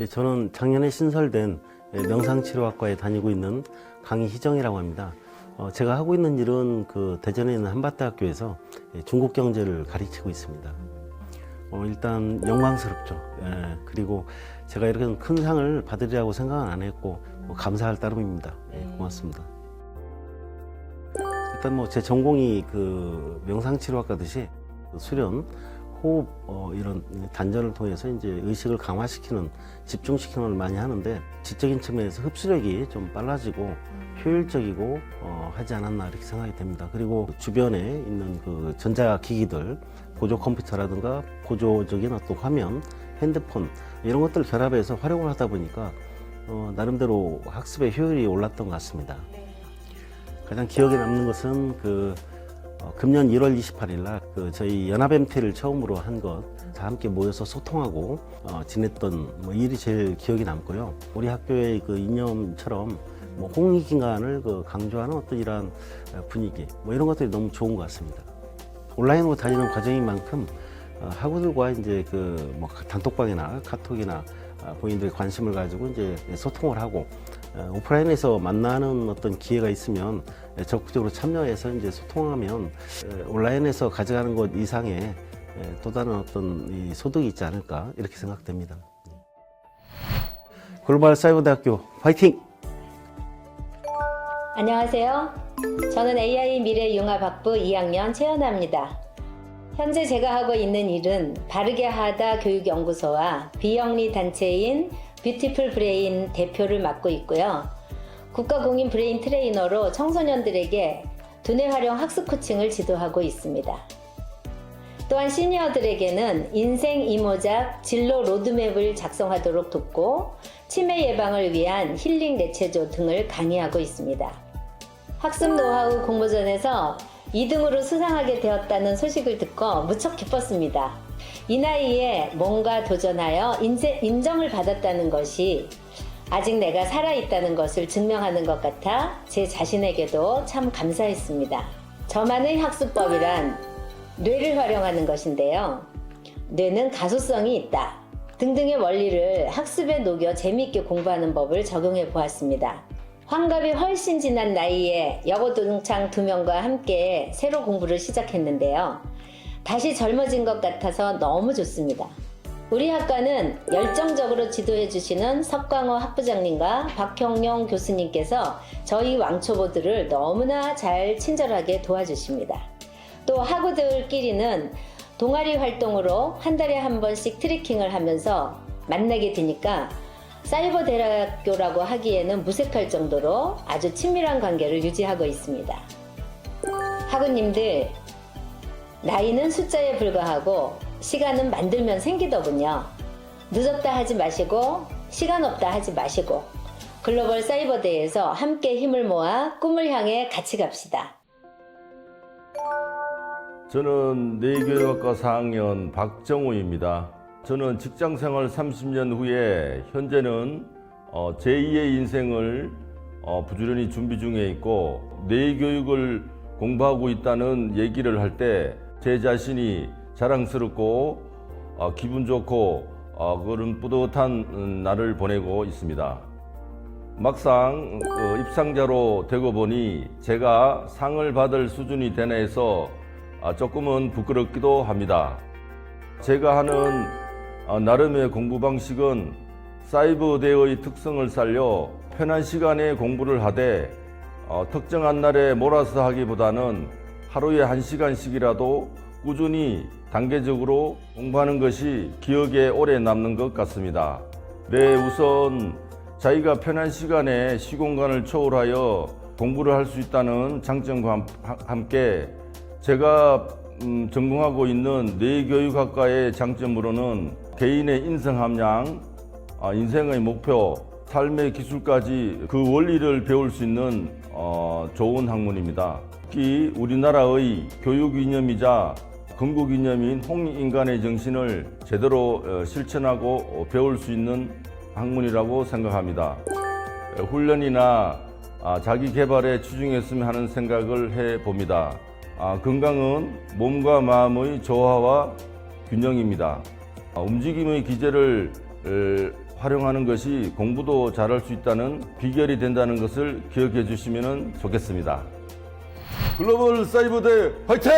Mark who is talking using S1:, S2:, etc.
S1: 예, 저는 작년에 신설된 예, 명상치료학과에 다니고 있는 강희정이라고 합니다. 어, 제가 하고 있는 일은 그 대전에 있는 한밭대학교에서 예, 중국 경제를 가르치고 있습니다. 어, 일단 영광스럽죠. 예, 그리고 제가 이렇게 큰 상을 받으리라고 생각은 안 했고 뭐 감사할 따름입니다. 예, 고맙습니다. 일단 뭐 제 전공이 그 명상치료학과듯이 그 수련, 호흡 어, 이런 단전을 통해서 이제 의식을 강화시키는 집중시키는 걸 많이 하는데 지적인 측면에서 흡수력이 좀 빨라지고 효율적이고 어, 하지 않았나 이렇게 생각이 됩니다. 그리고 주변에 있는 그 전자 기기들 보조 컴퓨터라든가 보조적인 어떤 화면, 핸드폰 이런 것들 결합해서 활용을 하다 보니까 어, 나름대로 학습의 효율이 올랐던 것 같습니다. 가장 기억에 남는 것은 그 어, 금년 1월 28일 날 그 저희 연합 MT를 처음으로 한 것, 다 함께 모여서 소통하고 어, 지냈던 뭐 일이 제일 기억이 남고요. 우리 학교의 그 이념처럼 뭐 홍익인간을 그 강조하는 어떤 이러한 어, 분위기, 뭐 이런 것들이 너무 좋은 것 같습니다. 온라인으로 다니는 과정인 만큼 어, 학우들과 이제 그 뭐 단톡방이나 카톡이나 아, 본인들의 관심을 가지고 이제 소통을 하고 어, 오프라인에서 만나는 어떤 기회가 있으면 예, 적극적으로 참여해서 이제 소통하면 에, 온라인에서 가져가는 것 이상의 에, 또 다른 어떤 이 소득이 있지 않을까 이렇게 생각됩니다. 글로벌 사이버대학교 화이팅!
S2: 안녕하세요. 저는 AI 미래 융합학부 2학년 최연아입니다. 현재 제가 하고 있는 일은 바르게 하다 교육연구소와 비영리 단체인 뷰티풀 브레인 대표를 맡고 있고요. 국가공인 브레인 트레이너로 청소년들에게 두뇌 활용 학습 코칭을 지도하고 있습니다. 또한 시니어들에게는 인생 이모작 진로 로드맵을 작성하도록 돕고 치매 예방을 위한 힐링 내체조 등을 강의하고 있습니다. 학습 노하우 공모전에서 2등으로 수상하게 되었다는 소식을 듣고 무척 기뻤습니다. 이 나이에 뭔가 도전하여 인제- 인정을 받았다는 것이 아직 내가 살아있다는 것을 증명하는 것 같아 제 자신에게도 참 감사했습니다. 저만의 학습법이란 뇌를 활용하는 것인데요. 뇌는 가소성이 있다. 등등의 원리를 학습에 녹여 재미있게 공부하는 법을 적용해 보았습니다. 환갑이 훨씬 지난 나이에 여고 동창 두 명과 함께 새로 공부를 시작했는데요. 다시 젊어진 것 같아서 너무 좋습니다. 우리 학과는 열정적으로 지도해 주시는 석광호 학부장님과 박형용 교수님께서 저희 왕초보들을 너무나 잘 친절하게 도와주십니다. 또 학우들끼리는 동아리 활동으로 한 달에 한 번씩 트레킹을 하면서 만나게 되니까 사이버 대학교라고 하기에는 무색할 정도로 아주 친밀한 관계를 유지하고 있습니다. 학우님들, 나이는 숫자에 불과하고 시간은 만들면 생기더군요. 늦었다 하지 마시고 시간 없다 하지 마시고 글로벌 사이버대에서 함께 힘을 모아 꿈을 향해 같이 갑시다.
S3: 저는 뇌교육학과 4학년 박정우입니다. 저는 직장생활 30년 후에 현재는 어, 제2의 인생을 어, 부지런히 준비 중에 있고 뇌교육을 공부하고 있다는 얘기를 할때 제 자신이 자랑스럽고 어, 기분 좋고 어, 그런 뿌듯한 음, 날을 보내고 있습니다. 막상 어, 입상자로 되고 보니 제가 상을 받을 수준이 되나 해서 아, 조금은 부끄럽기도 합니다. 제가 하는 어, 나름의 공부 방식은 사이버대의 특성을 살려 편한 시간에 공부를 하되 어, 특정한 날에 몰아서 하기보다는 하루에 한 시간씩이라도 꾸준히 단계적으로 공부하는 것이 기억에 오래 남는 것 같습니다. 네, 우선 자기가 편한 시간에 시공간을 초월하여 공부를 할 수 있다는 장점과 함- 함께 제가 음, 전공하고 있는 뇌교육학과의 장점으로는 개인의 인성 함량, 아, 인생의 목표, 삶의 기술까지 그 원리를 배울 수 있는 어, 좋은 학문입니다. 특히 우리나라의 교육 이념이자 건국 이념인 홍인간의 정신을 제대로 어, 실천하고 배울 수 있는 학문이라고 생각합니다. 훈련이나 아, 자기 개발에 치중했으면 하는 생각을 해 봅니다. 아, 건강은 몸과 마음의 조화와 균형입니다. 아, 움직임의 기제를 활용하는 것이 공부도 잘할 수 있다는 비결이 된다는 것을 기억해 주시면 좋겠습니다. 글로벌 사이버대 화이팅!